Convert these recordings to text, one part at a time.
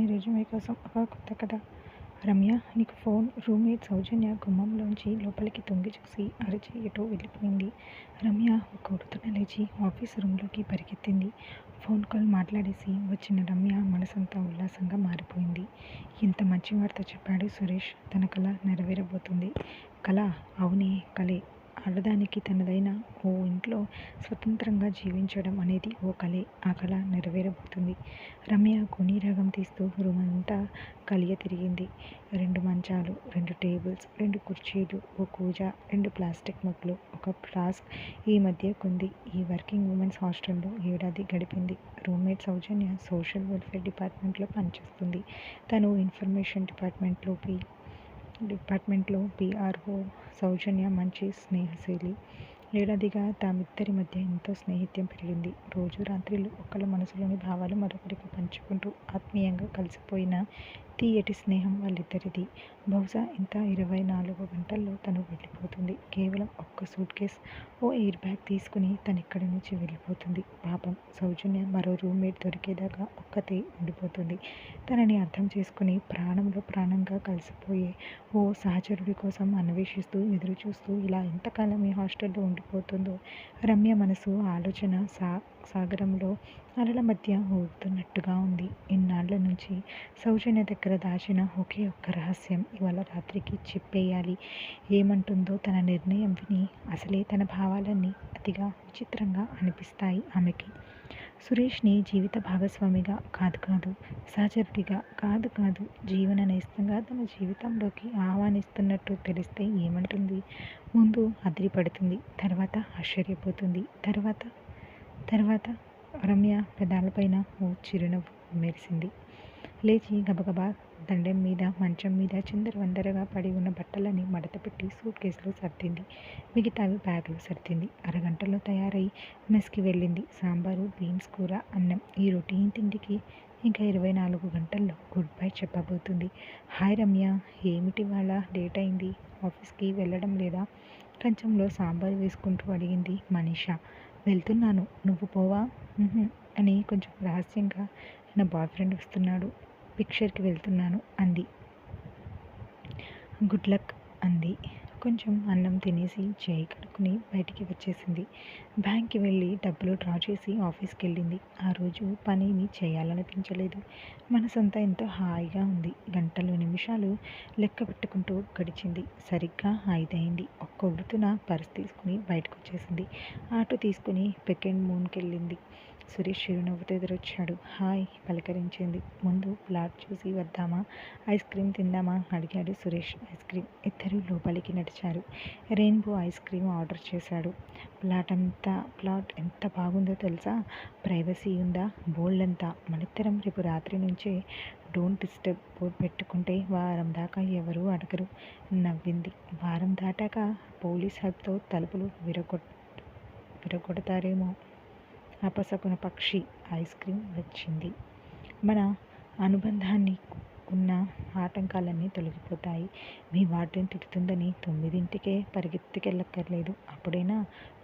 మీ resume కోసం ఒక కొత్త కథ. రమ్య నీకు ఫోన్. రూమ్మేట్ సౌజన్య గుమ్మంలోంచి లోపలికి తొంగి చూసి అరిచి ఎటో వెళ్ళిపోయింది. రమ్య ఒక ఉడుతున లేచి ఆఫీస్ రూమ్లోకి పరిగెత్తింది. ఫోన్ కాల్ మాట్లాడేసి వచ్చిన రమ్య మనసంతా ఉల్లాసంగా మారిపోయింది. ఇంత మంచి వార్త చెప్పాడు సురేష్. తన కళ నెరవేరబోతుంది. కళ? అవునే కలే ఆడదానికి తనదైన ఓ ఇంట్లో స్వతంత్రంగా జీవించడం అనేది ఓ కలే. ఆ కళ నెరవేరబోతుంది. రమ్య కొనీ రాగం తీస్తూ రూమ్ అంతా కలియ తిరిగింది. రెండు మంచాలు రెండు టేబుల్స్ రెండు కుర్చీలు ఓ కూజ రెండు ప్లాస్టిక్ ముగ్గులు ఒక ఫ్లాస్క్ ఈ మధ్య కొంది. ఈ వర్కింగ్ ఉమెన్స్ హాస్టల్లో ఏడాది గడిపింది. రూమ్మేట్ సౌజన్య సోషల్ వెల్ఫేర్ డిపార్ట్మెంట్లో పనిచేస్తుంది. తను ఇన్ఫర్మేషన్ డిపార్ట్మెంట్లోకి డిపార్ట్మెంట్లో పిఆర్ఓ సౌజన్య మంచి స్నేహశీలి. ఏడాదిగా తామిద్దరి మధ్య ఎంతో స్నేహిత్యం పెరిగింది. రోజు రాత్రిలు ఒకళ్ళ మనసులోని భావాలు మరొకరికి పంచుకుంటూ ఆత్మీయంగా కలిసిపోయిన తీయటి స్నేహం వాళ్ళిద్దరిది. బహుశా ఇంత ఇరవై నాలుగు గంటల్లో తను వెళ్ళిపోతుంది. కేవలం ఒక్క సూట్ కేస్ ఓ ఎయిర్ బ్యాగ్ తీసుకుని తను ఇక్కడి నుంచి వెళ్ళిపోతుంది. పాపం సౌజన్య మరో రూమ్మేట్ దొరికేదాకా ఒక్కతే ఉండిపోతుంది. తనని అర్థం చేసుకుని ప్రాణంలో ప్రాణంగా కలిసిపోయే ఓ సహచరుడి కోసం అన్వేషిస్తూ ఎదురు చూస్తూ ఇలా ఎంతకాలం ఈ హాస్టల్లో ఉండిపోతుందో రమ్య మనసు ఆలోచన సా సాగరంలో అలల మధ్య ఊగుతున్నట్టుగా ఉంది. ఇన్నాళ్ళ నుంచి సౌజన్య దగ్గర దాచిన ఒకే ఒక్క రహస్యం ఇవాళ రాత్రికి చెప్పేయాలి. ఏమంటుందో తన నిర్ణయం విని అసలే తన భావాలన్నీ అతిగా విచిత్రంగా అనిపిస్తాయి ఆమెకి. సురేష్ని జీవిత భాగస్వామిగా కాదు కాదు సహచరుడిగా కాదు కాదు జీవన నేస్తంగా తన జీవితంలోకి ఆహ్వానిస్తున్నట్టు తెలిస్తే ఏమంటుంది? ముందు అదిరిపడుతుంది తర్వాత ఆశ్చర్యపోతుంది తర్వాత తర్వాత రమ్య పెదాలపైన ఓ చిరునవ్వు మెరిసింది. లేచి గబగబా దండెం మీద మంచం మీద చిందరవందరగా పడి ఉన్న బట్టలని మడతపెట్టి సూట్ కేసులో సర్దింది. మిగతావి బ్యాగులో సర్దింది. అరగంటలో తయారై మెస్కి వెళ్ళింది. సాంబారు బీన్స్ కూర అన్నం ఈ రొటీన్ తిండికి ఇంకా ఇరవై నాలుగు గంటల్లో గుడ్ బై చెప్పబోతుంది. హాయ్ రమ్య ఏమిటి వాళ్ళ లేట్ అయింది? ఆఫీస్కి వెళ్ళడం లేదా? కంచంలో సాంబార్ వేసుకుంటూ అడిగింది మనీషా. వెళ్తున్నాను. నువ్వు పోవా? అని కొంచెం రహస్యంగా నా బాయ్ ఫ్రెండ్ వస్తున్నాడు. పిక్చర్కి వెళ్తున్నాను అంది. గుడ్ లక్ అంది. కొంచెం అన్నం తినేసి చేయి కడుక్కుని బయటికి వచ్చేసింది. బ్యాంక్కి వెళ్ళి డబ్బులు డ్రా చేసి ఆఫీస్కి వెళ్ళింది ఆ రోజు పనిని చేయాలనిపించలేదు. మనసంతా ఎంతో హాయిగా ఉంది. గంటలు నిమిషాలు లెక్క పెట్టుకుంటూ గడిచింది. సరిగ్గా ఐదైంది ఒక్క ఉడుతున పర్స్ తీసుకుని బయటకు వచ్చేసింది ఆటో తీసుకుని పెకెండ్ మూన్కి వెళ్ళింది సురేష్ చిరునవ్వుతో ఎదురొచ్చాడు. హాయ్ పలకరించింది. ముందు ప్లాట్ చూసి వద్దామా? ఐస్ క్రీమ్ తిందామా? అడిగాడు సురేష్ ఐస్ క్రీమ్. ఇద్దరు లోపలికి నడిచారు రెయిన్బో ఐస్ క్రీమ్ ఆర్డర్ చేశాడు. ప్లాట్ అంతా ప్లాట్ ఎంత బాగుందో తెలుసా? ప్రైవసీ ఉందా? బోల్డ్ అంతా మనిద్దరం రేపు రాత్రి నుంచే డోంట్ డిస్టర్బ్ బోర్డు పెట్టుకుంటే వారం దాకా ఎవరూ అడగరు. నవ్వింది. వారం దాటాక పోలీస్ హెల్ప్తో తలుపులు విరగొట్ విరగొడతారేమో. అపసకున పక్షి ఐస్ క్రీమ్ వచ్చింది. మన అనుబంధాన్ని ఉన్న ఆటంకాలన్నీ తొలగిపోతాయి. మీ వాటిని తిడుతుందని తొమ్మిదింటికే పరిగెత్తుకెళ్ళక్కర్లేదు. అప్పుడైనా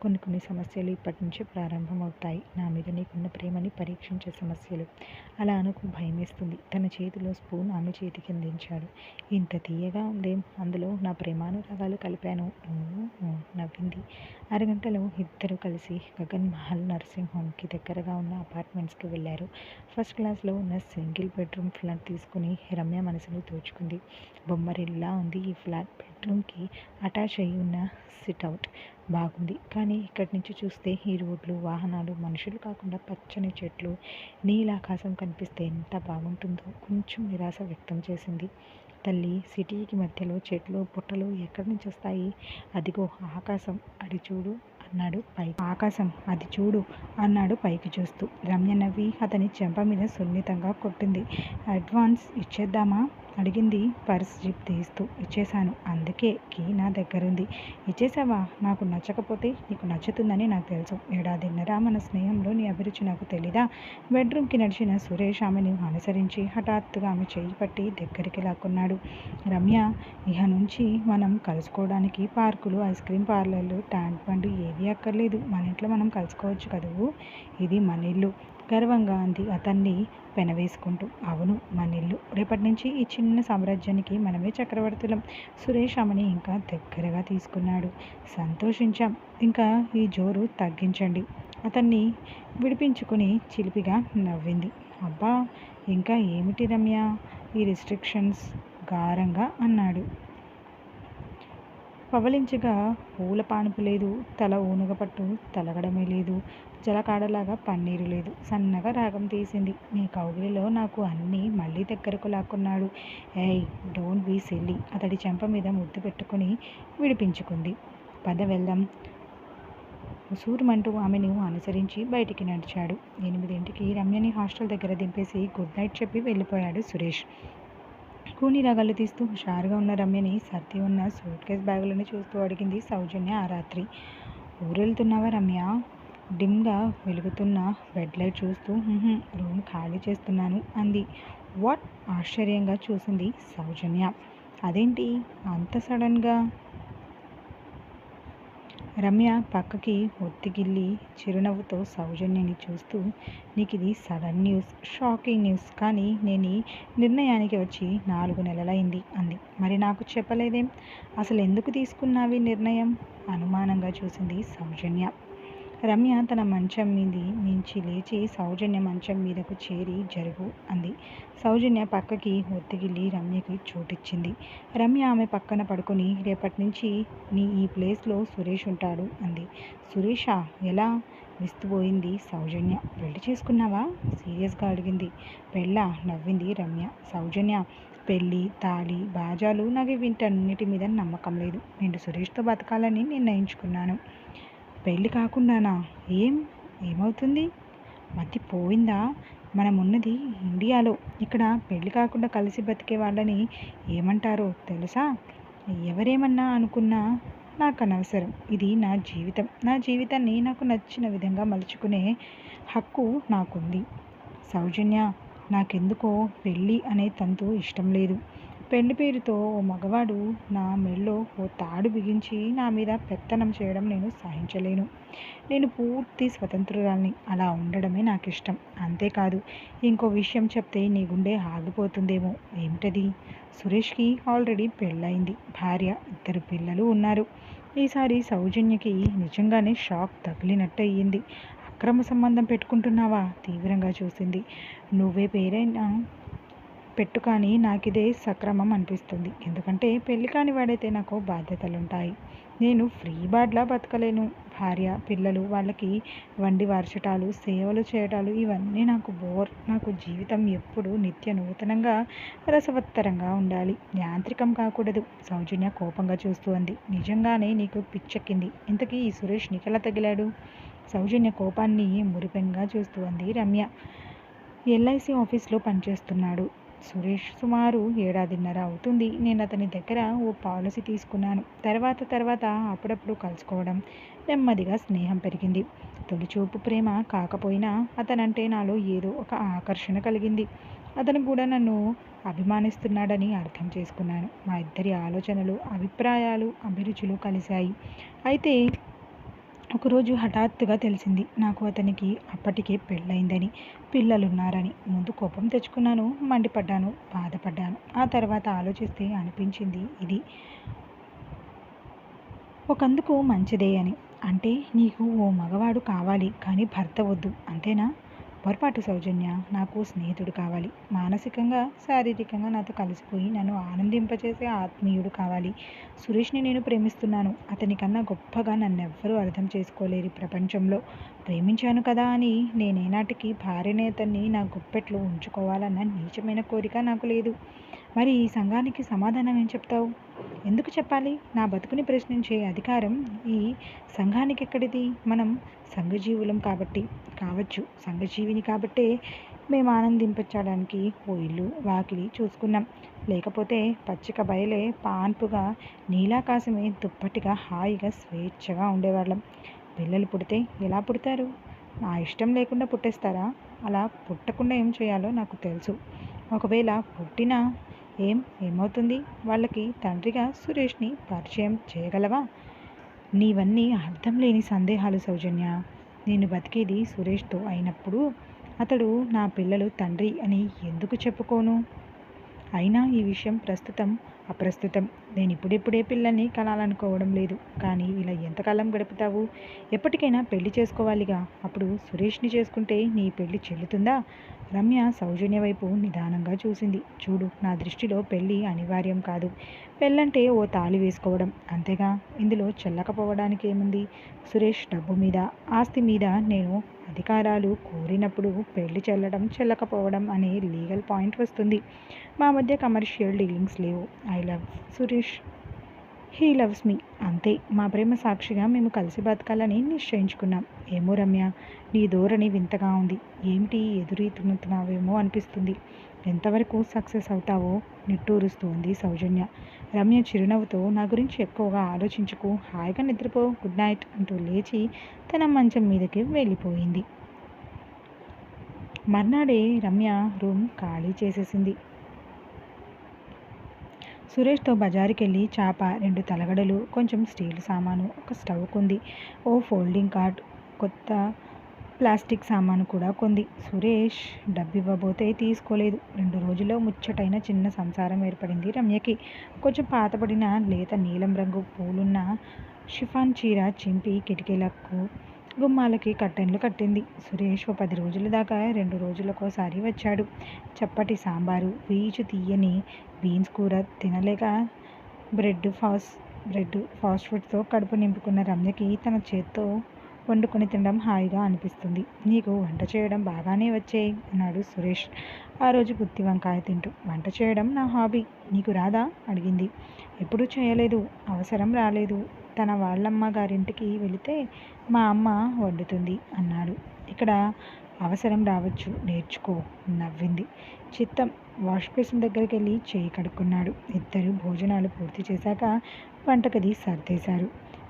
కొన్ని కొన్ని సమస్యలు ఇప్పటి నుంచే ప్రారంభమవుతాయి. నా మీద నీకున్న ప్రేమని పరీక్షించే సమస్యలు. అలా అనుకు భయమేస్తుంది. తన చేతిలో స్పూన్ ఆమె చేతికి అందించాడు. ఇంత తీయగా ఉందేం అందులో నా ప్రేమానురాగాలు కలిపాను. నవ్వింది. అరగంటలో ఇద్దరు కలిసి గగన్ మహల్ నర్సింగ్ హోమ్కి దగ్గరగా ఉన్న అపార్ట్మెంట్స్కి వెళ్ళారు. ఫస్ట్ క్లాస్లో ఉన్న సింగిల్ బెడ్రూమ్ ఫ్లాట్ తీసుకుని రమ్య మనసును దోచుకుంది. బొమ్మరిల్లా ఉంది ఈ ఫ్లాట్. బెడ్రూమ్కి అటాచ్ అయి ఉన్న సిట్అవుట్. బాగుంది. కానీ ఇక్కడి నుంచి చూస్తే ఈ రోడ్లు వాహనాలు మనుషులు కాకుండా పచ్చని చెట్లు నీలాకాశం కనిపిస్తే ఎంత బాగుంటుందో కొంచెం నిరాశ వ్యక్తం చేసింది. తల్లి సిటీకి మధ్యలో చెట్లు పుట్టలు ఎక్కడి నుంచి వస్తాయి? అదిగో ఆకాశం అది చూడు అన్నాడు పై ఆకాశం అది చూడు అన్నాడు పైకి చూస్తూ. రమ్య నవ్వి అతని చెంప మీద సున్నితంగా కొట్టింది. అడ్వాన్స్ ఇచ్చేద్దామా? అడిగింది పర్స్ జిప్ తీస్తూ. ఇచ్చేశాను. అందుకే కీ నా దగ్గరుంది. ఇచ్చేసావా నాకు నచ్చకపోతే నీకు నచ్చుతుందని నాకు తెలుసు. ఏడాదిన్నర మన స్నేహంలో నీ అభిరుచి నాకు తెలీదా? బెడ్రూమ్కి నడిచిన సురేష్ ఆమెని అనుసరించి హఠాత్తుగా ఆమె చేయి పట్టి దగ్గరికి లాక్కున్నాడు. రమ్య ఇహ నుంచి మనం కలుసుకోవడానికి పార్కులు ఐస్ క్రీమ్ పార్లర్లు ట్యాంక్ బండ్ ఏవి అక్కర్లేదు. మన ఇంట్లో మనం కలుసుకోవచ్చు కదూ? ఇది మన ఇల్లు. గర్వంగా అంది అతన్ని పెనవేసుకుంటూ. అవును మన ఇల్లు రేపటి నుంచి ఈ చిన్న సామ్రాజ్యానికి మనమే చక్రవర్తులం. సురేష్ ఆమెని ఇంకా దగ్గరగా తీసుకున్నాడు. సంతోషించాం. ఇంకా ఈ జోరు తగ్గించండి. అతన్ని విడిపించుకుని చిలిపిగా నవ్వింది. అబ్బా ఇంకా ఏమిటి రమ్య? ఈ రిస్ట్రిక్షన్స్ గారంగా అన్నాడు. పవలించగా పూల పానుపు లేదు. తల ఊనగపట్టు తలగడమే లేదు. జలకాడలాగా పన్నీరు లేదు. సన్నగా రాగం తీసింది. నీ కౌగిలిలో నాకు అన్నీ మళ్ళీ దగ్గరకు లాక్కున్నాడు. ఏయ్ డోంట్ బీ సెల్లి అతడి చెంప మీద ముద్దు పెట్టుకుని విడిపించుకుంది. పద వెళ్దాం. ఉసూరుమంటూ ఆమెను అనుసరించి బయటికి నడిచాడు. ఎనిమిదింటికి రమ్యని హాస్టల్ దగ్గర దింపేసి గుడ్ నైట్ చెప్పి వెళ్ళిపోయాడు సురేష్. కూని రగలు తీస్తూ హుషారుగా ఉన్న రమ్యని సర్ది ఉన్న సూట్ కేస్ బ్యాగులను చూస్తూ అడిగింది సౌజన్య ఆ రాత్రి. ఊరెళ్తున్నావా రమ్య? డిమ్గా వెలుగుతున్న బెడ్ లైట్ చూస్తూ రూమ్ ఖాళీ చేస్తున్నాను అంది. వాట్? ఆశ్చర్యంగా చూసింది సౌజన్య. అదేంటి? అంత సడన్గా? రమ్య పక్కకి ఒత్తిగిల్లి చిరునవ్వుతో సౌజన్యని చూస్తూ నీకు ఇది సడన్ న్యూస్ షాకింగ్ న్యూస్ కానీ నేను ఈ నిర్ణయానికి వచ్చి నాలుగు నెలలైంది అంది. మరి నాకు చెప్పలేదేం? అసలు ఎందుకు తీసుకున్నావి నిర్ణయం? అనుమానంగా చూసింది సౌజన్య. రమ్య తన మంచం మీది నుంచి లేచి సౌజన్య మంచం మీదకు చేరి జరుగు అంది. సౌజన్య పక్కకి ఒత్తిగిల్లి రమ్యకి చోటిచ్చింది. రమ్య ఆమె పక్కన పడుకొని రేపటి నుంచి నీ ఈ ప్లేస్లో సురేష్ ఉంటాడు అంది. సురేషా? ఎలా? విస్తుపోయింది సౌజన్య. పెళ్ళి చేసుకున్నావా? సీరియస్గా అడిగింది. పెళ్ళా? నవ్వింది రమ్య. సౌజన్య పెళ్ళి తాళి బాజాలు నాకు వీటన్నిటి మీద నమ్మకం లేదు. నేను సురేష్తో బతకాలని నిర్ణయించుకున్నాను. పెళ్ళి కాకుండానా? ఏం? ఏమవుతుంది? మతి పోయిందా? మనం ఉన్నది ఇండియాలో. ఇక్కడ పెళ్ళి కాకుండా కలిసి బతికే వాళ్ళని ఏమంటారో తెలుసా? ఎవరేమన్నా అనుకున్నా నాకు అనవసరం. ఇది నా జీవితం. నా జీవితాన్ని నాకు నచ్చిన విధంగా మలుచుకునే హక్కు నాకుంది. సౌజన్య నాకెందుకో పెళ్ళి అనే తంతు ఇష్టం లేదు. పెళ్ళి పేరుతో ఓ మగవాడు నా మెళ్ళో ఓ తాడు బిగించి నా మీద పెత్తనం చేయడం నేను సహించలేను. నేను పూర్తి స్వతంత్రురాల్ని. అలా ఉండడమే నాకు ఇష్టం అంతేకాదు ఇంకో విషయం చెప్తే నీ గుండె ఆగిపోతుందేమో. ఏమిటది? సురేష్కి ఆల్రెడీ పెళ్ళయింది. భార్య ఇద్దరు పిల్లలు ఉన్నారు. ఈసారి సౌజన్యకి నిజంగానే షాక్ తగిలినట్టు అయ్యింది అక్రమ సంబంధం పెట్టుకుంటున్నావా? తీవ్రంగా చూసింది. నువ్వే పేరైనా పెట్టు కానీ నాకిదే సక్రమం అనిపిస్తుంది. ఎందుకంటే పెళ్ళి కాని వాడైతే నాకు బాధ్యతలు ఉంటాయి నేను ఫ్రీ బాడ్లా బతకలేను. భార్య పిల్లలు వాళ్ళకి వండి వార్చటాలు సేవలు చేయటాలు ఇవన్నీ నాకు బోర్. నాకు జీవితం ఎప్పుడు నిత్య నూతనంగా రసవత్తరంగా ఉండాలి. యాంత్రికం కాకూడదు. సౌజన్య కోపంగా చూస్తూ అంది. నిజంగానే నీకు పిచ్చెక్కింది. ఇంతకీ ఈ సురేష్ నీకెలా తగిలాడు? సౌజన్య కోపాన్ని మురిపెంగా చూస్తూ అంది రమ్య. ఎల్ఐసి ఆఫీస్లో పనిచేస్తున్నాడు. సురేష్ సుమారు ఏడాదిన్నర అవుతుంది. నేను అతని దగ్గర ఓ పాలసీ తీసుకున్నాను. తర్వాత తర్వాత అప్పుడప్పుడు కలుసుకోవడం నెమ్మదిగా స్నేహం పెరిగింది. తొలిచూపు ప్రేమ కాకపోయినా అతనంటే నాలో ఏదో ఒక ఆకర్షణ కలిగింది. అతను కూడా నన్ను అభిమానిస్తున్నాడని అర్థం చేసుకున్నాను. మా ఇద్దరి ఆలోచనలు అభిప్రాయాలు అభిరుచులు కలిశాయి. అయితే ఒకరోజు హఠాత్తుగా తెలిసింది నాకు అతనికి అప్పటికే పెళ్ళయిందని పిల్లలున్నారని. ముందు కోపం తెచ్చుకున్నాను మండిపడ్డాను బాధపడ్డాను. ఆ తర్వాత ఆలోచిస్తే అనిపించింది ఇది ఒకందుకు మంచిదే అని. అంటే నీకు ఓ మగవాడు కావాలి కానీ భర్త వద్దు అంతేనా? పొరపాటు సౌజన్య నాకు స్నేహితుడు కావాలి. మానసికంగా శారీరకంగా నాతో కలిసిపోయి నన్ను ఆనందింపచేసే ఆత్మీయుడు కావాలి. సురేష్ని నేను ప్రేమిస్తున్నాను. అతనికన్నా గొప్పగా నన్నెవ్వరూ అర్థం చేసుకోలేరు ప్రపంచంలో. ప్రేమించాను కదా అని నేనేనాటికి భార్యనే అతన్ని నా గుప్పెట్లో ఉంచుకోవాలన్న నీచమైన కోరిక నాకు లేదు. మరి ఈ సంఘానికి సమాధానం ఏం చెప్తావు? ఎందుకు చెప్పాలి? నా బతుకుని ప్రశ్నించే అధికారం ఈ సంఘానికి ఎక్కడిది మనం సంఘజీవులం కాబట్టి కావచ్చు సంఘజీవిని కాబట్టే మేము ఆనందింపచ్చడానికి ఓ ఇల్లు వాకిలి చూసుకున్నాం. లేకపోతే పచ్చిక బయలే పాన్పుగా నీలాకాశమే దుప్పటిగా హాయిగా స్వేచ్ఛగా ఉండేవాళ్ళం. పిల్లలు పుడితే ఎలా పుడతారు? నా ఇష్టం లేకుండా పుట్టేస్తారా? అలా పుట్టకుండా ఏం చేయాలో నాకు తెలుసు. ఒకవేళ పుట్టినా ఏం ఏమవుతుంది? వాళ్ళకి తండ్రిగా సురేష్ని పరిచయం చేయగలవా? నీవన్నీ అర్థం లేని సందేహాలు సౌజన్య. నేను బతికేది సురేష్తో అయినప్పుడు అతడు నా పిల్లలు తండ్రి అని ఎందుకు చెప్పుకోను? అయినా ఈ విషయం ప్రస్తుతం అప్రస్తుతం. నేను ఇప్పుడిప్పుడే పిల్లల్ని కనాలనుకోవడం లేదు. కానీ ఇలా ఎంతకాలం గడుపుతావు? ఎప్పటికైనా పెళ్ళి చేసుకోవాలిగా. అప్పుడు సురేష్ని చేసుకుంటే నీ పెళ్ళి చెల్లుతుందా? రమ్య సౌజన్య వైపు నిదానంగా చూసింది. చూడు నా దృష్టిలో పెళ్ళి అనివార్యం కాదు. పెళ్ళంటే ఓ తాళి వేసుకోవడం. అంతేగా? ఇందులో చెల్లకపోవడానికి ఏముంది? సురేష్ డబ్బు మీద ఆస్తి మీద నేను అధికారాలు కోరినప్పుడు పెళ్ళి చెల్లడం చెల్లకపోవడం అనే లీగల్ పాయింట్ వస్తుంది. మా మధ్య కమర్షియల్ డీలింగ్స్ లేవు. I love Suresh. He loves me. అంతే. మా ప్రేమ సాక్షిగా మేము కలిసి బతకాలని నిశ్చయించుకున్నాం. ఏమో రమ్య నీ ధోరణి వింతగా ఉంది. ఏమిటి ఎదురీతున్నుతున్నావేమో అనిపిస్తుంది. ఎంతవరకు సక్సెస్ అవుతావో నిట్టూరుస్తోంది సౌజన్య. రమ్య చిరునవ్వుతో నా గురించి ఎక్కువగా ఆలోచించుకు హాయిగా నిద్రపో గుడ్ నైట్ అంటూ లేచి తన మంచం మీదకి వెళ్ళిపోయింది. మర్నాడే రమ్య రూమ్ ఖాళీ చేసేసింది. సురేష్తో బజారుకి వెళ్ళి చాప రెండు తలగడలు కొంచెం స్టీల్ సామాను ఒక స్టవ్ కొంది ఓ ఫోల్డింగ్ కార్డ్ కొత్త ప్లాస్టిక్ సామాను కూడా కొంది. సురేష్ డబ్బు ఇవ్వబోతే తీసుకోలేదు. రెండు రోజుల్లో ముచ్చటైన చిన్న సంసారం ఏర్పడింది రమ్యకి. కొంచెం పాతపడిన లేత నీలం రంగు పూలున్న షిఫాన్ చీర చింపి కిటికీలకు గుమ్మాలకి కట్టెన్లు కట్టింది. సురేష్ ఓ పది రోజుల దాకా రెండు రోజులకోసారి వచ్చాడు. చప్పటి సాంబారు పీచు తీయని బీన్స్ కూర తినలేక బ్రెడ్ ఫాస్ట్ బ్రెడ్ ఫాస్ట్ ఫుడ్తో కడుపు నింపుకున్న రమ్యకి తన చేత్తో వండుకొని తినడం హాయిగా అనిపిస్తుంది. నీకు వంట చేయడం బాగానే వచ్చాయి అన్నాడు సురేష్. ఆ రోజు గుత్తి వంకాయ తింటూ వంట చేయడం నా హాబీ నీకు రాదా? అడిగింది. ఎప్పుడూ చేయలేదు అవసరం రాలేదు. తన వాళ్ళమ్మ గారింటికి వెళితే మా అమ్మ వండుతుంది అన్నాడు. ఇక్కడ అవసరం రావచ్చు నేర్చుకో నవ్వింది. చిత్తం వాష్ బేసిన్ దగ్గరికి వెళ్ళి చేయి కడుక్కున్నాడు. ఇద్దరు భోజనాలు పూర్తి చేశాక వంటగది సర్దేశారు.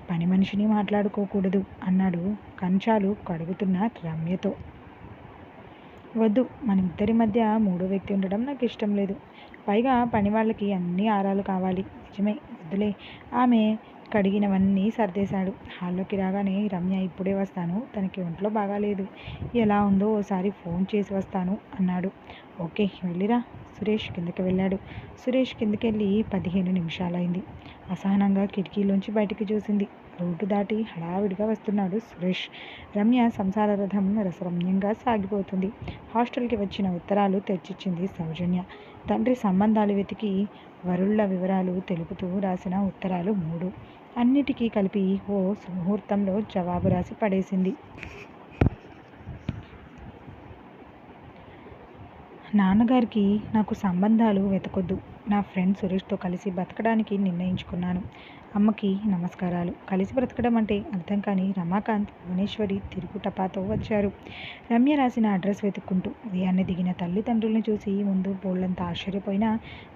పని మనిషిని మాట్లాడుకోకూడదు అన్నాడు కంచాలు కడుగుతున్న రమ్యతో. వద్దు మన ఇద్దరి మధ్య మూడో వ్యక్తి ఉండడం నాకు ఇష్టం లేదు. పైగా పని వాళ్ళకి అన్ని ఆరాలు కావాలి. నిజమే వద్దులే. ఆమె కడిగినవన్నీ సర్దేశాడు. హాల్లోకి రాగానే రమ్య ఇప్పుడే వస్తాను. తనకి ఒంట్లో బాగాలేదు. ఎలా ఉందో ఓసారి ఫోన్ చేసి వస్తాను అన్నాడు. ఓకే వెళ్ళిరా. సురేష్ కిందకి వెళ్ళాడు. సురేష్ కిందకి వెళ్ళి పదిహేను నిమిషాలైంది. అసహనంగా కిటికీలోంచి బయటికి చూసింది. రోడ్డు దాటి హడావిడిగా వస్తున్నాడు సురేష్. రమ్య సంసార రథం రసరమ్యంగా సాగిపోతుంది. హాస్టల్కి వచ్చిన ఉత్తరాలు తెచ్చిచ్చింది సౌజన్య. తండ్రి సంబంధాలు వెతికి వరుళ్ళ వివరాలు తెలుపుతూ రాసిన ఉత్తరాలు మూడు. అన్నిటికీ కలిపి ఓ ముహూర్తంలో జవాబు రాసి పడేసింది. నాన్నగారికి నాకు సంబంధాలు వెతకొద్దు. నా ఫ్రెండ్ సురేష్తో కలిసి బతకడానికి నిర్ణయించుకున్నాను. అమ్మకి నమస్కారాలు. కలిసి బ్రతకడం అంటే అర్థం కాని రమాకాంత్ భువనేశ్వరి తిరుగుటపాతో వచ్చారు. రమ్య రాసిన అడ్రస్ వెతుక్కుంటూ ఉదయాన్నే దిగిన తల్లిదండ్రులను చూసి ముందు బోళ్ళంత ఆశ్చర్యపోయినా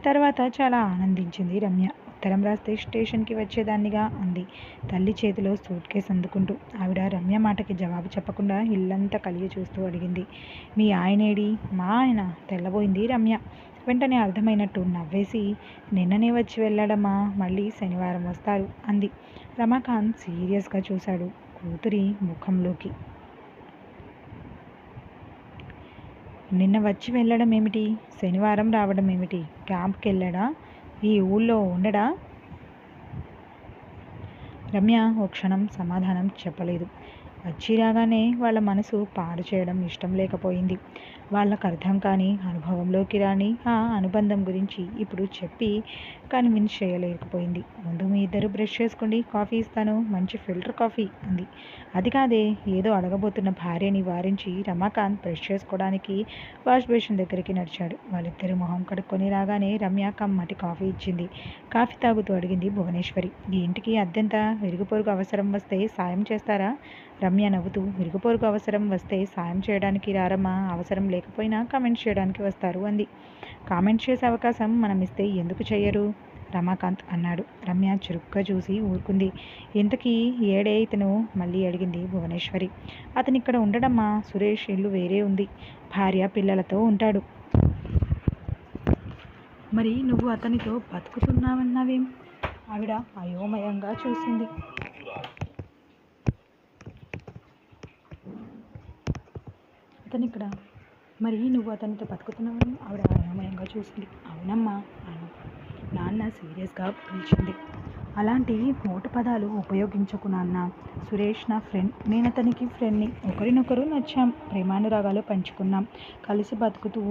తర్వాత చాలా ఆనందించింది రమ్య. ఉత్తరం రాస్తే స్టేషన్కి వచ్చేదాన్నిగా అంది. తల్లి చేతిలో సూట్ కేసు అందుకుంటూ ఆవిడ రమ్య మాటకి జవాబు చెప్పకుండా ఇల్లంతా కలిగి చూస్తూ అడిగింది. మీ ఆయనేడి? మా ఆయన తెల్లబోయింది రమ్య. వెంటనే అర్థమైనట్టు నవ్వేసి నిన్ననే వచ్చి వెళ్ళడమా మళ్ళీ శనివారం వస్తారు అంది. రమాకాంత్ సీరియస్గా చూశాడు కూతురి ముఖంలోకి. నిన్న వచ్చి వెళ్ళడం ఏమిటి? శనివారం రావడం ఏమిటి? క్యాంప్కి వెళ్ళాడా? ఈ ఊళ్ళో ఉండడా? రమ్య ఓ క్షణం సమాధానం చెప్పలేదు. వచ్చి రాగానే వాళ్ళ మనసు పాడు చేయడం ఇష్టం లేకపోయింది. వాళ్ళకు అర్థం కాని అనుభవంలోకి రాని ఆ అనుబంధం గురించి ఇప్పుడు చెప్పి కన్విన్స్ చేయలేకపోయింది. ముందు మీ ఇద్దరు బ్రష్ చేసుకోండి కాఫీ ఇస్తాను మంచి ఫిల్టర్ కాఫీ అంది. అది కాదే ఏదో అడగబోతున్న భార్యని వారించి రమాకాంత్ బ్రష్ చేసుకోవడానికి వాష్ బేసిన్ దగ్గరికి నడిచాడు. వాళ్ళిద్దరు మొహం కడుక్కొని రాగానే రమ్య కమ్మటి కాఫీ ఇచ్చింది. కాఫీ తాగుతూ అడిగింది భువనేశ్వరి. ఈ ఇంటికి అద్దెంత విరుగుపొరుగు అవసరం వస్తే సాయం చేస్తారా? రమ్య నవ్వుతూ ఇరుగుపొరుగు అవసరం వస్తే సాయం చేయడానికి రారమ్మా అవసరం లేకపోయినా కామెంట్ చేయడానికి వస్తారు అంది. కామెంట్ చేసే అవకాశం మనం ఇస్తే ఎందుకు చేయరు రమాకాంత్ అన్నాడు. రమ్య చురుగ్గా చూసి ఊరుకుంది. ఇంతకీ ఏడే ఇతను మళ్ళీ అడిగింది భువనేశ్వరి. అతను ఇక్కడ ఉండడమ్మా సురేష్ ఇల్లు వేరే ఉంది. భార్య పిల్లలతో ఉంటాడు. మరి నువ్వు అతనితో బతుకుతున్నావన్నావేం? ఆవిడ అయోమయంగా చూసింది. అతను ఇక్కడ మరి నువ్వు అతనితో బతుకుతున్నావని ఆవిడ అయోమయంగా చూసింది. అవునమ్మా అని. నాన్న సీరియస్గా పిలిచింది. అలాంటి మోటు పదాలు ఉపయోగించకు నాన్న. సురేష్ నా ఫ్రెండ్. నేను అతనికి ఫ్రెండ్ని. ఒకరినొకరు నచ్చాం. ప్రేమానురాగాలు పంచుకున్నాం. కలిసి బతుకుతూ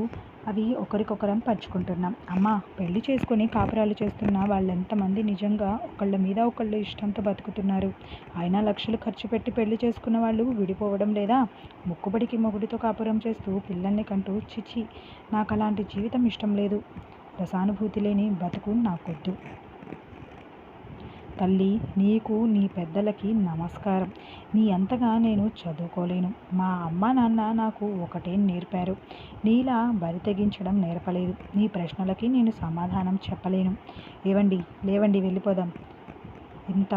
అవి ఒకరికొకరం పంచుకుంటున్నాం. అమ్మ పెళ్ళి చేసుకొని కాపురాలు చేస్తున్న వాళ్ళెంతమంది నిజంగా ఒకళ్ళ మీద ఒకళ్ళు ఇష్టంతో బతుకుతున్నారు? అయినా లక్షలు ఖర్చు పెట్టి పెళ్ళి చేసుకున్న వాళ్ళు విడిపోవడం లేదా? మొక్కుబడికి మొగుడితో కాపురం చేస్తూ పిల్లల్ని కంటూ చిచి నాకు అలాంటి జీవితం ఇష్టం లేదు. రసానుభూతి లేని బతుకు నాకొద్దు. తల్లి నీకు నీ పెద్దలకి నమస్కారం. నీ అంతగా నేను చదువుకోలేను. మా అమ్మ నాన్న నాకు ఒకటే నేర్పారు. నీలా బరి తెగించడం నేర్పలేదు. నీ ప్రశ్నలకి నేను సమాధానం చెప్పలేను. ఏవండి లేవండి వెళ్ళిపోదాం. ఇంత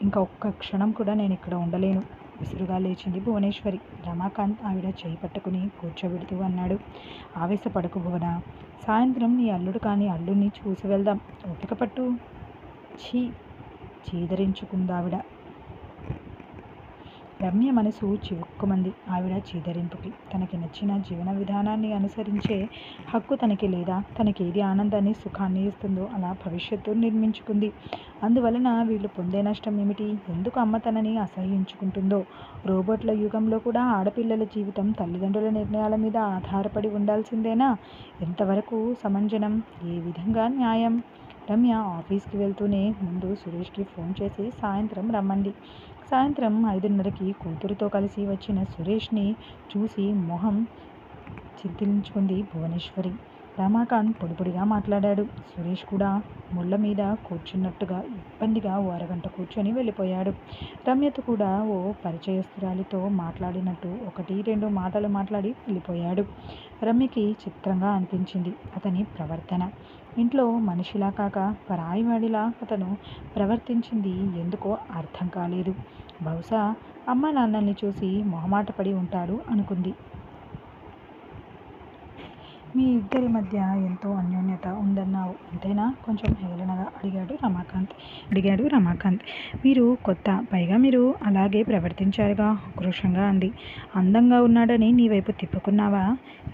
ఇంకా ఒక్క క్షణం కూడా నేను ఇక్కడ ఉండలేను. విసురుగా లేచింది భువనేశ్వరి. రమాకాంత్ ఆవిడ చేయి పట్టుకుని కూర్చోబెడుతూ అన్నాడు. ఆవేశపడకు భువన. సాయంత్రం నీ అల్లుడు కాని అల్లుడిని చూసి వెళ్దాం. ఓపిక పట్టు. ఛీ! చీదరించుకుందావిడ. రమ్య మనసు చివుక్కుమంది ఆవిడ చీదరింపుకి. తనకి నచ్చిన జీవన విధానాన్ని అనుసరించే హక్కు తనకి లేదా తనకి ఏది ఆనందాన్ని సుఖాన్ని ఇస్తుందో అలా భవిష్యత్తు నిర్మించుకుంది. అందువలన వీళ్ళు పొందే నష్టం ఏమిటి? ఎందుకు అమ్మ తనని అసహించుకుంటుందో రోబోట్ల యుగంలో కూడా ఆడపిల్లల జీవితం తల్లిదండ్రుల నిర్ణయాల మీద ఆధారపడి ఉండాల్సిందేనా? ఎంతవరకు సమంజనం? ఏ విధంగా న్యాయం? రమ్య ఆఫీస్కి వెళ్తూనే ముందు సురేష్కి ఫోన్ చేసి సాయంత్రం రమ్మంది సాయంత్రం ఐదున్నరకి కూతురుతో కలిసి వచ్చిన సురేష్ని చూసి మొహం చింతించుకుంది భువనేశ్వరి. రమాకాంత్ పొడిపొడిగా మాట్లాడాడు. సురేష్ కూడా ముళ్ళ మీద కూర్చున్నట్టుగా ఇబ్బందిగా ఓ అరగంట కూర్చొని వెళ్ళిపోయాడు. రమ్యతో కూడా ఓ పరిచయస్తురాలితో మాట్లాడినట్టు ఒకటి రెండు మాటలు మాట్లాడి వెళ్ళిపోయాడు. రమ్యకి చిత్రంగా అనిపించింది అతని ప్రవర్తన. ఇంట్లో మనిషిలా కాక పరాయివాడిలా అతను ప్రవర్తించింది ఎందుకో అర్థం కాలేదు. బహుశా అమ్మ నాన్నల్ని చూసి మొహమాటపడి ఉంటాడు అనుకుంది. మీ ఇద్దరి మధ్య ఎంతో అన్యోన్యత ఉందన్నావు అంతేనా? కొంచెం హేళనగా అడిగాడు రమాకాంత్. అడిగాడు రమాకాంత్. మీరు కొత్త పైగా మీరు అలాగే ప్రవర్తించారుగా ఉక్రోషంగా అంది. అందంగా ఉన్నాడని నీ వైపు తిప్పుకున్నావా?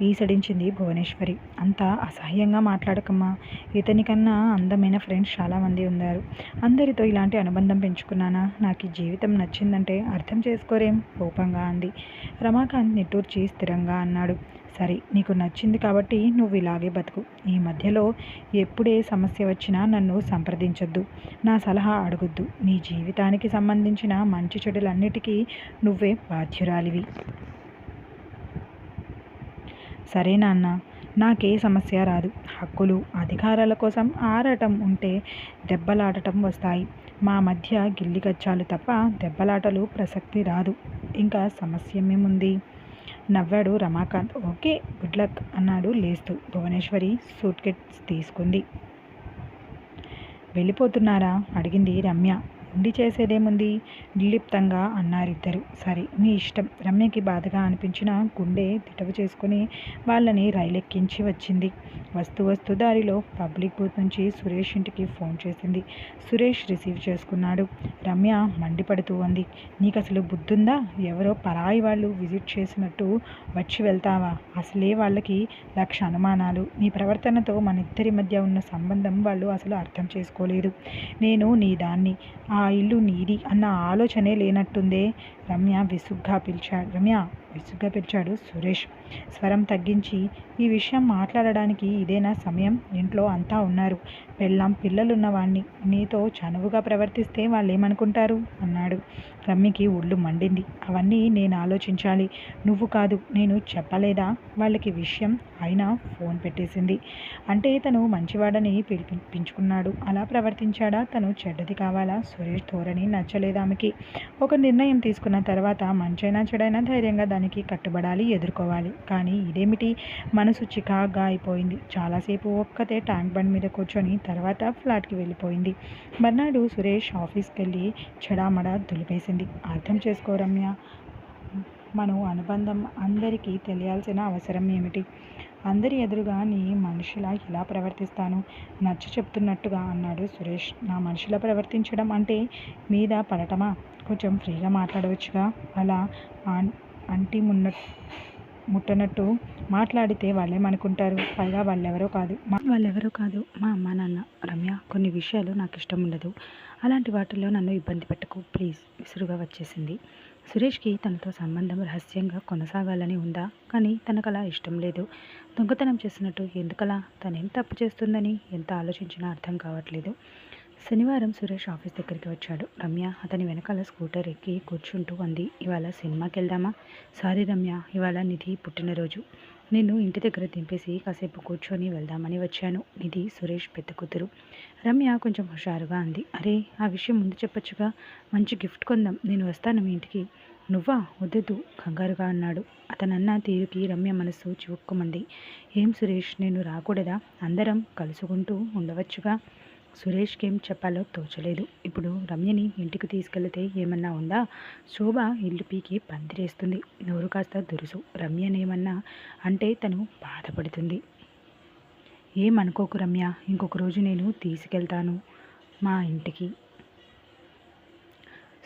ఈసడించింది భువనేశ్వరి. అంత అసహ్యంగా మాట్లాడకమ్మా. ఇతనికన్నా అందమైన ఫ్రెండ్స్ చాలామంది ఉన్నారు. అందరితో ఇలాంటి అనుబంధం పెంచుకున్నానా? నాకు ఈ జీవితం నచ్చిందంటే అర్థం చేసుకోరేం? కోపంగా అంది. రమాకాంత్ నిట్టూర్చి స్థిరంగా అన్నాడు. సరే నీకు నచ్చింది కాబట్టి నువ్వు ఇలాగే బతుకు. ఈ మధ్యలో ఎప్పుడే సమస్య వచ్చినా నన్ను సంప్రదించొద్దు. నా సలహా అడగొద్దు. నీ జీవితానికి సంబంధించిన మంచి చెడులన్నిటికీ నువ్వే బాధ్యురాలివి. సరే నాన్న నాకే సమస్య రాదు. హక్కులు అధికారాల కోసం ఆరాటం ఉంటే దెబ్బలాడటం వస్తాయి. మా మధ్య గిల్లిగచ్చాలు తప్ప దెబ్బలాటలు ప్రసక్తి రాదు. ఇంకా సమస్య సమస్యమేముంది నవ్వాడు రమాకాంత్. ఓకే గుడ్ లక్ అన్నాడు లేస్తూ. భువనేశ్వరి సూట్ తీసుకుంది. వెళ్ళిపోతున్నారా? అడిగింది రమ్య. ఉండి చేసేదేముంది? నిర్లిప్తంగా అన్నారిద్దరు. సరే మీ ఇష్టం. రమ్యకి బాధగా అనిపించిన గుండె తిటవు చేసుకుని వాళ్ళని రైలెక్కించి వచ్చింది. వస్తూ వస్తూ దారిలో పబ్లిక్ బూత్ నుంచి సురేష్ ఇంటికి ఫోన్ చేసింది. సురేష్ రిసీవ్ చేసుకున్నాడు. రమ్య మండిపడుతూ ఉంది. నీకు అసలు బుద్ధుందా? ఎవరో పరాయి వాళ్ళు విజిట్ చేసినట్టు వచ్చి వెళ్తావా? అసలే వాళ్ళకి లక్ష అనుమానాలు. నీ ప్రవర్తనతో మన ఇద్దరి మధ్య ఉన్న సంబంధం వాళ్ళు అసలు అర్థం చేసుకోలేదు. నేను నీ దాన్ని ఆ ఇల్లు నీది అన్న ఆలోచనే లేనట్టుందే రమ్య విసుగ్గా పిలిచాడు. రమ్య విసుగ్గా పిలిచాడు సురేష్. స్వరం తగ్గించి ఈ విషయం మాట్లాడడానికి ఇదేనా సమయం? ఇంట్లో అంతా ఉన్నారు. పెళ్ళాం పిల్లలున్నవాణ్ణి. నీతో చనువుగా ప్రవర్తిస్తే వాళ్ళు ఏమనుకుంటారు అన్నాడు. రమ్మికి ఒళ్ళు మండింది. అవన్నీ నేను ఆలోచించాలి. నువ్వు కాదు నేను చెప్పలేదా? వాళ్ళకి విషయం అయినా ఫోన్ పెట్టేసింది. అంటే తను మంచివాడని పిలిపించుకున్నాడు అలా ప్రవర్తించాడా? తను చెడ్డది కావాలా? సురేష్ ధోరణి నచ్చలేదు ఆమెకి. ఒక నిర్ణయం తీసుకున్న తర్వాత మంచైనా చెడైనా ధైర్యంగా దాన్ని దానికి కట్టుబడాలి ఎదుర్కోవాలి. కానీ ఇదేమిటి? మనసు చికాగ్గా అయిపోయింది. చాలాసేపు ఒక్కతే ట్యాంక్ బండ్ మీద కూర్చొని తర్వాత ఫ్లాట్కి వెళ్ళిపోయింది. మర్నాడు సురేష్ ఆఫీస్కి వెళ్ళి చెడామడా దులిపేసింది. అర్థం చేసుకో రమ్య. మనం అనుబంధం అందరికీ తెలియాల్సిన అవసరం ఏమిటి? అందరి ఎదురుగా నీ మనిషిలా ఇలా ప్రవర్తిస్తాను? నచ్చ చెప్తున్నట్టుగా అన్నాడు సురేష్. నా మనిషిలా ప్రవర్తించడం అంటే మీద పడటమా? కొంచెం ఫ్రీగా మాట్లాడవచ్చుగా? అలా అంటి మున్న ముట్టనట్టు మాట్లాడితే వాళ్ళేమనుకుంటారు పైగా వాళ్ళెవరో కాదు. వాళ్ళెవరో కాదు మా అమ్మ నాన్న రమ్య కొన్ని విషయాలు నాకు ఇష్టం ఉండదు. అలాంటి వాటిల్లో నన్ను ఇబ్బంది పెట్టకు. ప్లీజ్ విసురుగా వచ్చేసింది. సురేష్కి తనతో సంబంధం రహస్యంగా కొనసాగాలని ఉందా? కానీ తనకు అలా ఇష్టం లేదు. దొంగతనం చేసినట్టు ఎందుకలా? తనేం తప్పు చేస్తుందని ఎంత ఆలోచించినా అర్థం కావట్లేదు. శనివారం సురేష్ ఆఫీస్ దగ్గరికి వచ్చాడు. రమ్య అతని వెనకాల స్కూటర్ ఎక్కి కూర్చుంటూ అంది ఇవాళ సినిమాకి వెళ్దామా సారీ రమ్య ఇవాళ నిధి పుట్టినరోజు. నేను ఇంటి దగ్గర దింపేసి కాసేపు కూర్చొని వెళ్దామని వచ్చాను. నిధి సురేష్ పెద్ద కూతురు. రమ్య కొంచెం హుషారుగా అంది అరే ఆ విషయం ముందు చెప్పొచ్చుగా. మంచి గిఫ్ట్ కొందాం. నేను వస్తాను మీ ఇంటికి. నువ్వా? వద్దొద్దు కంగారుగా అన్నాడు. అతనన్న తీరుకి రమ్య మనసు చివుక్కుమంది. ఏం సురేష్ నేను రాకూడదా? అందరం కలుసుకుంటూ ఉండవచ్చుగా. సురేష్కి ఏం చెప్పాలో తోచలేదు. ఇప్పుడు రమ్యని ఇంటికి తీసుకెళ్తే ఏమన్నా ఉందా? శోభ ఇల్లు పీకి పందిరేస్తుంది. నోరు కాస్త దురుసు. రమ్యనేమన్నా అంటే తను బాధపడుతుంది. ఏమనుకోకు రమ్య. ఇంకొక రోజు నేను తీసుకెళ్తాను మా ఇంటికి.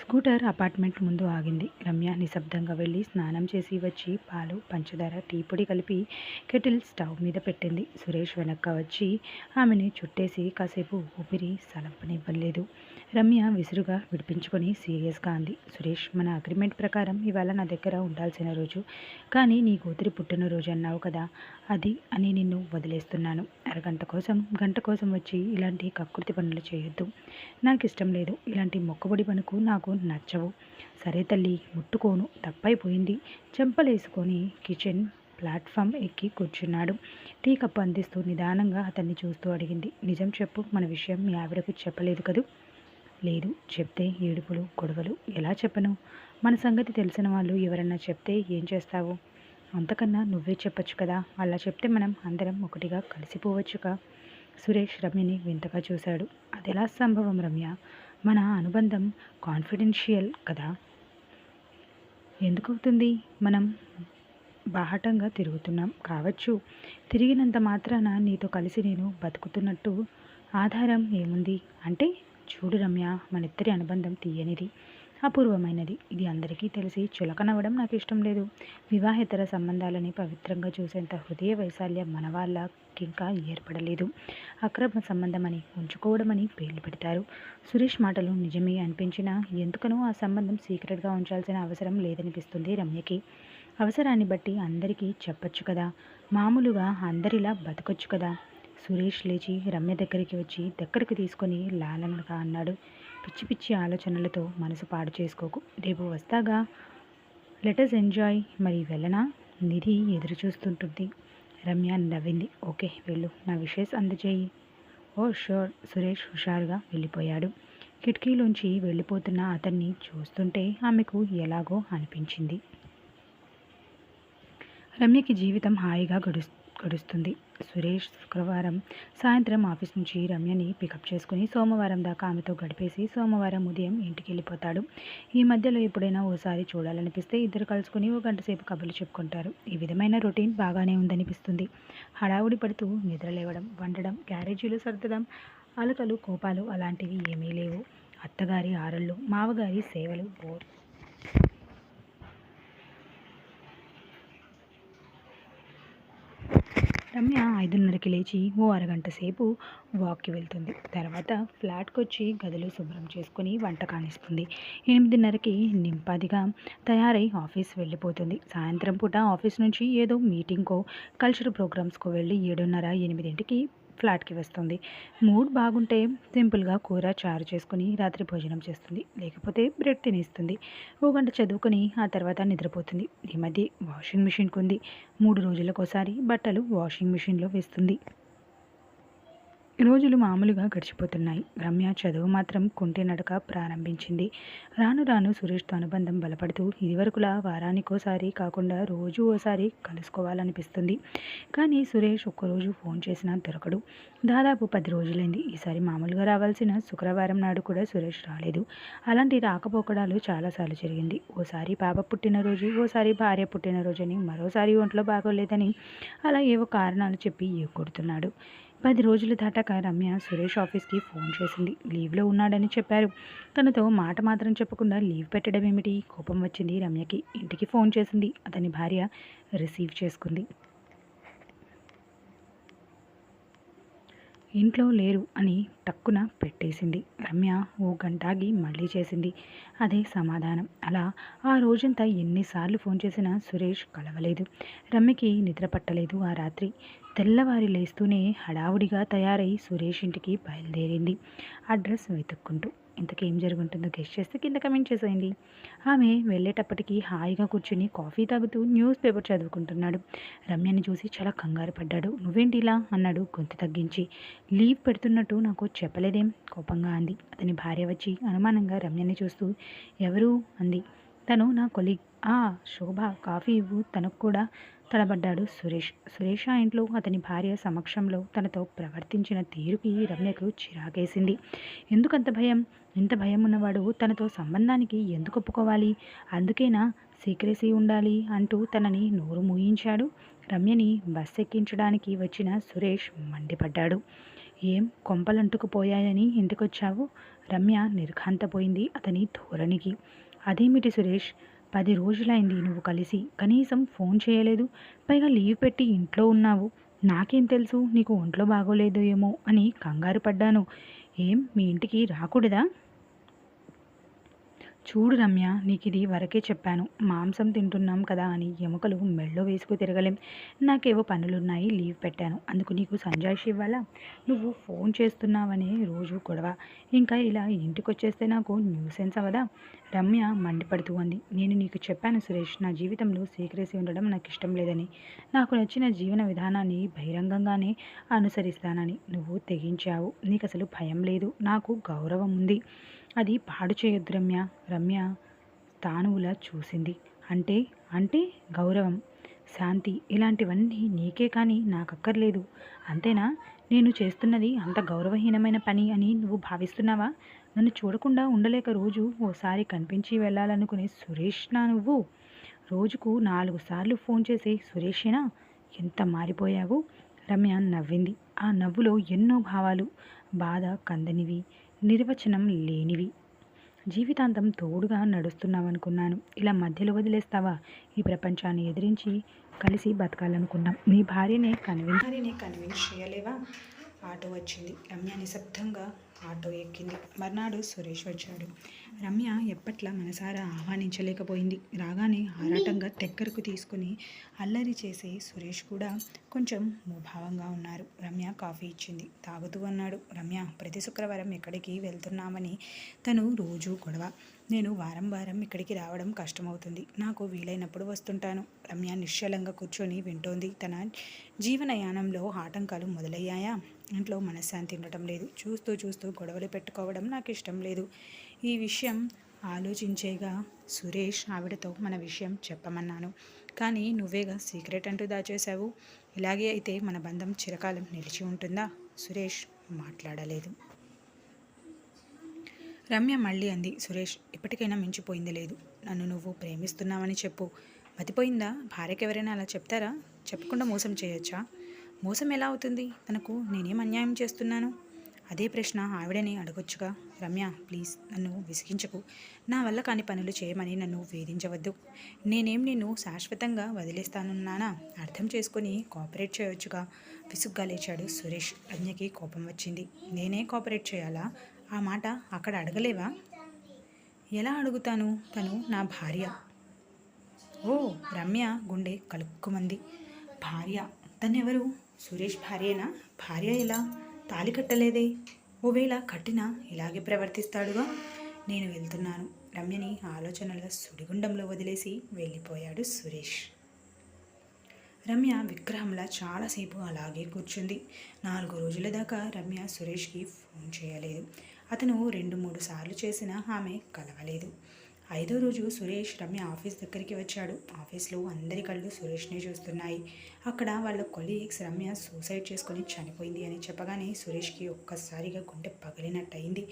స్కూటర్ అపార్ట్మెంట్ ముందు ఆగింది. రమ్య నిశ్శబ్దంగా వెళ్ళి స్నానం చేసి వచ్చి పాలు పంచదార టీ పొడి కలిపి కెటిల్ స్టవ్ మీద పెట్టింది. సురేష్ వెనక్క వచ్చి ఆమెని చుట్టేసి కాసేపు ఊపిరి సలంపనివ్వలేదు. రమ్య విసురుగా విడిపించుకొని సీరియస్గా అంది. సురేష్ మన అగ్రిమెంట్ ప్రకారం ఇవాళ నా దగ్గర ఉండాల్సిన రోజు. కానీ నీ కూతురి పుట్టినరోజు అన్నావు కదా అది అని నిన్ను వదిలేస్తున్నాను. అరగంట కోసం గంట కోసం వచ్చి ఇలాంటి కకృతి పనులు చేయొద్దు. నాకు ఇష్టం లేదు. ఇలాంటి మొక్కబడి పనుకు నాకు నచ్చవు. సరే తల్లి ముట్టుకోను. తప్పైపోయింది. చెంపలేసుకొని కిచెన్ ప్లాట్ఫామ్ ఎక్కి కూర్చున్నాడు. టీ కప్పు అందిస్తూ నిదానంగా అతన్ని చూస్తూ అడిగింది. నిజం చెప్పు మన విషయం మీ ఆవిడకు చెప్పలేదు కదూ? లేదు. చెప్తే ఏడుపులు గొడవలు. ఎలా చెప్పను? మన సంగతి తెలిసిన వాళ్ళు ఎవరన్నా చెప్తే ఏం చేస్తావు? అంతకన్నా నువ్వే చెప్పొచ్చు కదా. అలా చెప్తే మనం అందరం ఒకటిగా కలిసిపోవచ్చుగా? సురేష్ రమ్యని వింతగా చూశాడు. అది ఎలా సంభవం రమ్య? మన అనుబంధం కాన్ఫిడెన్షియల్ కదా? ఎందుకు అవుతుంది మనం బాహటంగా తిరుగుతున్నాం కావచ్చు. తిరిగినంత మాత్రాన నీతో కలిసి నేను బతుకుతున్నట్టు ఆధారం ఏముంది? అంటే చూడు రమ్య మనిద్దరి అనుబంధం తీయనిది అపూర్వమైనది. ఇది అందరికీ తెలిసి చులకనవ్వడం నాకు ఇష్టం లేదు. వివాహేతర సంబంధాలని పవిత్రంగా చూసేంత హృదయ వైశాల్యం మన వాళ్ళకి ఇంకా ఏర్పడలేదు. అక్రమ సంబంధమని ఉంచుకోవడమని పేర్లు పెడతారు. సురేష్ మాటలు నిజమే అనిపించినా ఎందుకనో ఆ సంబంధం సీక్రెట్గా ఉంచాల్సిన అవసరం లేదనిపిస్తుంది రమ్యకి. అవసరాన్ని బట్టి అందరికీ చెప్పచ్చు కదా. మామూలుగా అందరిలా బతకొచ్చు కదా. సురేష్ లేచి రమ్య దగ్గరికి వచ్చి దగ్గరికి తీసుకొని లాలనగా అన్నాడు. పిచ్చి పిచ్చి ఆలోచనలతో మనసు పాడు చేసుకోకు. రేపు వస్తాగా? లెటర్స్ ఎంజాయ్ మరి వెళ్ళనా? నిధి ఎదురు చూస్తుంటుంది రమ్య నవ్వింది ఓకే వెళ్ళు. నా విషెస్ అందజేయి. Oh sure. సురేష్ హుషారుగా వెళ్ళిపోయాడు. కిటికీలోంచి వెళ్ళిపోతున్న అతన్ని చూస్తుంటే ఆమెకు ఎలాగో అనిపించింది. రమ్యకి జీవితం హాయిగా గడు గడుస్తుంది. సురేష్ శుక్రవారం సాయంత్రం ఆఫీస్ నుంచి రమ్యని పికప్ చేసుకుని సోమవారం దాకా ఆమెతో గడిపేసి సోమవారం ఉదయం ఇంటికి వెళ్ళిపోతాడు. ఈ మధ్యలో ఎప్పుడైనా ఓసారి చూడాలనిపిస్తే ఇద్దరు కలుసుకుని ఓ గంట సేపు కబుర్లు చెప్పుకుంటారు. ఈ విధమైన రొటీన్ బాగానే ఉందనిపిస్తుంది. హడావుడి పడుతూ నిద్రలేవడం వండడం క్యారేజీలు సర్దడం అలకలు కోపాలు అలాంటివి ఏమీ లేవు. అత్తగారి ఆరళ్ళు మావగారి సేవలు బోర్. రమ్య ఐదున్నరకి లేచి ఓ అరగంట సేపు వాక్కి వెళ్తుంది. తర్వాత ఫ్లాట్కి వచ్చి గదిలో శుభ్రం చేసుకుని వంట కానిస్తుంది. ఎనిమిదిన్నరకి నింపాదిగా తయారై ఆఫీస్ వెళ్ళిపోతుంది. సాయంత్రం పూట ఆఫీస్ నుంచి ఏదో మీటింగ్కో కల్చరల్ ప్రోగ్రామ్స్కో వెళ్ళి ఏడున్నర ఎనిమిదింటికి ఫ్లాట్కి వస్తుంది. మూడ్ బాగుంటే సింపుల్గా కూర చారు చేసుకుని రాత్రి భోజనం చేస్తుంది. లేకపోతే బ్రెడ్ తినేస్తుంది. ఓ గంట చదువుకొని ఆ తర్వాత నిద్రపోతుంది. ఈ మధ్య వాషింగ్ మిషన్కి ఉంది మూడు రోజులకోసారి బట్టలు వాషింగ్ మిషన్లో వేస్తుంది. రోజులు మామూలుగా గడిచిపోతున్నాయి. రమ్య చదువు మాత్రం కుంటి నడక ప్రారంభించింది. రాను రాను సురేష్తో అనుబంధం బలపడుతూ ఇదివరకులా వారానికోసారి కాకుండా రోజు ఓసారి కలుసుకోవాలనిపిస్తుంది. కానీ సురేష్ ఒక్కరోజు ఫోన్ చేసినా దొరకడు. దాదాపు పది రోజులైంది. ఈసారి మామూలుగా రావాల్సిన శుక్రవారం నాడు కూడా సురేష్ రాలేదు. అలాంటి రాకపోకడాలు చాలాసార్లు జరిగింది. ఓసారి పాప పుట్టినరోజు ఓసారి భార్య పుట్టినరోజు అని మరోసారి ఒంట్లో బాగోలేదని అలా ఏవో కారణాలు చెప్పి కొడుతున్నాడు పది రోజులు దాటాక రమ్య సురేష్ ఆఫీస్కి ఫోన్ చేసింది. లీవ్లో ఉన్నాడని చెప్పారు. తనతో మాట మాత్రం చెప్పకుండా లీవ్ పెట్టడం ఏమిటి? కోపం వచ్చింది రమ్యకి. ఇంటికి ఫోన్ చేసింది. అతని భార్య రిసీవ్ చేసుకుంది. ఇంట్లో లేరు అని టక్కున పెట్టేసింది. రమ్య ఓ గంటాగి మళ్ళీ చేసింది. అదే సమాధానం. అలా ఆ రోజంతా ఎన్నిసార్లు ఫోన్ చేసినా సురేష్ కలవలేదు. రమ్యకి నిద్ర పట్టలేదు ఆ రాత్రి. తెల్లవారి లేస్తూనే హడావుడిగా తయారై సురేష్ ఇంటికి బయలుదేరింది. అడ్రస్ వెతుక్కుంటూ ఇంతకేం జరుగుంటుందో గెస్ట్ చేస్తే కింద కమెంట్ చేసేయండి. ఆమె వెళ్ళేటప్పటికి హాయిగా కూర్చుని కాఫీ తాగుతూ న్యూస్ పేపర్ చదువుకుంటున్నాడు. రమ్యని చూసి చాలా కంగారు పడ్డాడు. నువ్వేంటి ఇలా? అన్నాడు గొంతు తగ్గించి. లీవ్ పెడుతున్నట్టు నాకు చెప్పలేదేం? కోపంగా అంది. అతని భార్య వచ్చి అనుమానంగా రమ్యని చూస్తూ ఎవరు? అంది. తను నా కొలీగ్ ఆ శోభ కాఫీ ఇవ్వు. తనకు కూడా తడబడ్డాడు సురేష్. సురేష్ ఆ ఇంట్లో అతని భార్య సమక్షంలో తనతో ప్రవర్తించిన తీరుకి రమ్యకు చిరాకేసింది. ఎందుకంత భయం? ఇంత భయం ఉన్నవాడు తనతో సంబంధానికి ఎందుకు ఒప్పుకోవాలి? అందుకేనా సీక్రెసీ ఉండాలి అంటూ తనని నోరు మూయించాడు. రమ్యని బస్ ఎక్కించడానికి వచ్చిన సురేష్ మండిపడ్డాడు. ఏం కొంపలంటుకుపోయాయని ఇంటికొచ్చావు రమ్య నిర్ఘాంతపోయింది అతని ధోరణికి. అదేమిటి సురేష్? పది రోజులైంది నువ్వు కలిసి. కనీసం ఫోన్ చేయలేదు. పైగా లీవ్ పెట్టి ఇంట్లో ఉన్నావు. నాకేం తెలుసు? నీకు ఒంట్లో బాగోలేదు ఏమో అని కంగారు పడ్డాను. ఏం? మీ ఇంటికి రాకూడదా? చూడు రమ్య నీకు ఇది వరకే చెప్పాను. మాంసం తింటున్నాం కదా అని ఎముకలు మెళ్ళో వేసుకు తిరగలేం. నాకేవో పనులున్నాయి లీవ్ పెట్టాను. అందుకు నీకు సంజాయిషి ఇవ్వాలా? నువ్వు ఫోన్ చేస్తున్నావనే రోజు గొడవ. ఇంకా ఇలా ఇంటికి వచ్చేస్తే నాకు న్యూసెన్స్ అవదా రమ్య మండిపడుతూ అంది. నేను నీకు చెప్పాను సురేష్ నా జీవితంలో సీక్రెసీ ఉండడం నాకు ఇష్టం లేదని. నాకు నచ్చిన జీవన విధానాన్ని బహిరంగంగానే అనుసరిస్తానని నువ్వు తెగించావు. నీకు అసలు భయం లేదు. నాకు గౌరవం ఉంది. అది పాడు చేయొద్దు రమ్య. రమ్య తానువులా చూసింది. అంటే అంటే గౌరవం శాంతి ఇలాంటివన్నీ నీకే కానీ నాకు అక్కర్లేదు అంతేనా? నేను చేస్తున్నది అంత గౌరవహీనమైన పని అని నువ్వు భావిస్తున్నావా? నన్ను చూడకుండా ఉండలేక రోజు ఓసారి కనిపించి వెళ్ళాలనుకునే సురేష్ నా నువ్వు? రోజుకు నాలుగు సార్లు ఫోన్ చేసే సురేషేనా ఎంత మారిపోయావు? రమ్య నవ్వింది. ఆ నవ్వులో ఎన్నో భావాలు. బాధ కందనివి. నిర్వచనం లేనివి. జీవితాంతం తోడుగా నడుస్తున్నావనుకున్నాను. ఇలా మధ్యలో వదిలేస్తావా? ఈ ప్రపంచాన్ని ఎదిరించి కలిసి బతకాలనుకున్నాం. నీ భార్యనే కన్విన్స్ భార్యనే కన్విన్స్ చేయలేవా? ఆటో వచ్చింది. రమ్య నిశ్శబ్దంగా ఆటో ఎక్కింది. మర్నాడు సురేష్ వచ్చాడు. రమ్య ఎప్పట్లా మనసారా ఆహ్వానించలేకపోయింది. రాగానే ఆరాటంగా దగ్గరకు తీసుకుని అల్లరి చేసే సురేష్ కూడా కొంచెం ముభావంగా ఉన్నారు. రమ్య కాఫీ ఇచ్చింది. తాగుతూ అన్నాడు. రమ్య ప్రతి శుక్రవారం ఎక్కడికి వెళ్తున్నామని? తను రోజు గొడవ. నేను వారం వారం ఇక్కడికి రావడం కష్టమవుతుంది. నాకు వీలైనప్పుడు వస్తుంటాను. రమ్య నిశ్చలంగా కూర్చొని వింటోంది. తన జీవనయానంలో ఆటంకాలు మొదలయ్యాయా? ఇంట్లో మనశ్శాంతి ఉండటం లేదు. చూస్తూ చూస్తూ గొడవలు పెట్టుకోవడం నాకు ఇష్టం లేదు. ఈ విషయం ఆలోచించేగా సురేష్ ఆవిడతో మన విషయం చెప్పమన్నాను. కానీ నువ్వేగా సీక్రెట్ అంటూ దాచేశావు. ఇలాగే అయితే మన బంధం చిరకాలం నిలిచి ఉంటుందా? సురేష్ మాట్లాడలేదు. రమ్య మళ్ళీ అంది సురేష్ ఇప్పటికైనా మించిపోయింది లేదు. నన్ను నువ్వు ప్రేమిస్తున్నావని చెప్పు. మతిపోయిందా? భార్యకి ఎవరైనా అలా చెప్తారా? చెప్పకుండా మోసం చేయొచ్చా? మోసం ఎలా అవుతుంది? తనకు నేనేం అన్యాయం చేస్తున్నాను? అదే ప్రశ్న ఆవిడని అడగొచ్చుగా. రమ్య ప్లీజ్ నన్ను విసిగించకు. నా వల్ల కాని పనులు చేయమని నన్ను వేధించవద్దు. నేనేం నిన్ను శాశ్వతంగా వదిలేస్తానున్నానా? అర్థం చేసుకొని కోఆపరేట్ చేయొచ్చుగా. విసుగ్గా లేచాడు సురేష్. రమ్యకి కోపం వచ్చింది. నేనే కోఆపరేట్ చేయాలా? ఆ మాట అక్కడ అడగలేవా? ఎలా అడుగుతాను? తను నా భార్య. ఓ రమ్య గుండె కలుక్కుమంది. భార్య. తనెవరు? సురేష్ భార్యేనా? భార్య ఎలా? తాలి కట్టలేదే. ఓవేళ కట్టినా ఇలాగే ప్రవర్తిస్తాడుగా? నేను వెళ్తున్నాను. రమ్యని ఆలోచనల సుడిగుండంలో వదిలేసి వెళ్ళిపోయాడు సురేష్. రమ్య విగ్రహంలా చాలాసేపు అలాగే కూర్చుంది. నాలుగు రోజుల దాకా రమ్య సురేష్కి ఫోన్ చేయలేదు. అతను రెండు మూడు సార్లు చేసినా ఆమె కలవలేదు. ఐదో రోజు సురేష్ రమ్య ఆఫీస్ దగ్గరికి వచ్చాడు. ఆఫీస్లో అందరి కళ్ళు సురేష్నే చూస్తున్నాయి. అక్కడ వాళ్ళ కొలీగ్స్ రమ్య సూసైడ్ చేసుకొని చనిపోయింది అని చెప్పగానే సురేష్కి ఒక్కసారిగా గుండె పగిలినట్టయింది.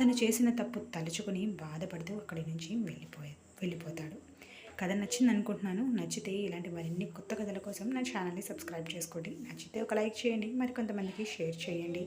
తను చేసిన తప్పు తలుచుకొని బాధపడుతూ అక్కడి నుంచి వెళ్ళిపోయే వెళ్ళిపోతాడు. కథ నచ్చింది అనుకుంటున్నాను. నచ్చితే ఇలాంటి మరిన్ని కొత్త కథల కోసం నా ఛానల్ని సబ్స్క్రైబ్ చేసుకోండి. నచ్చితే ఒక లైక్ చేయండి. మరి కొంతమందికి షేర్ చేయండి.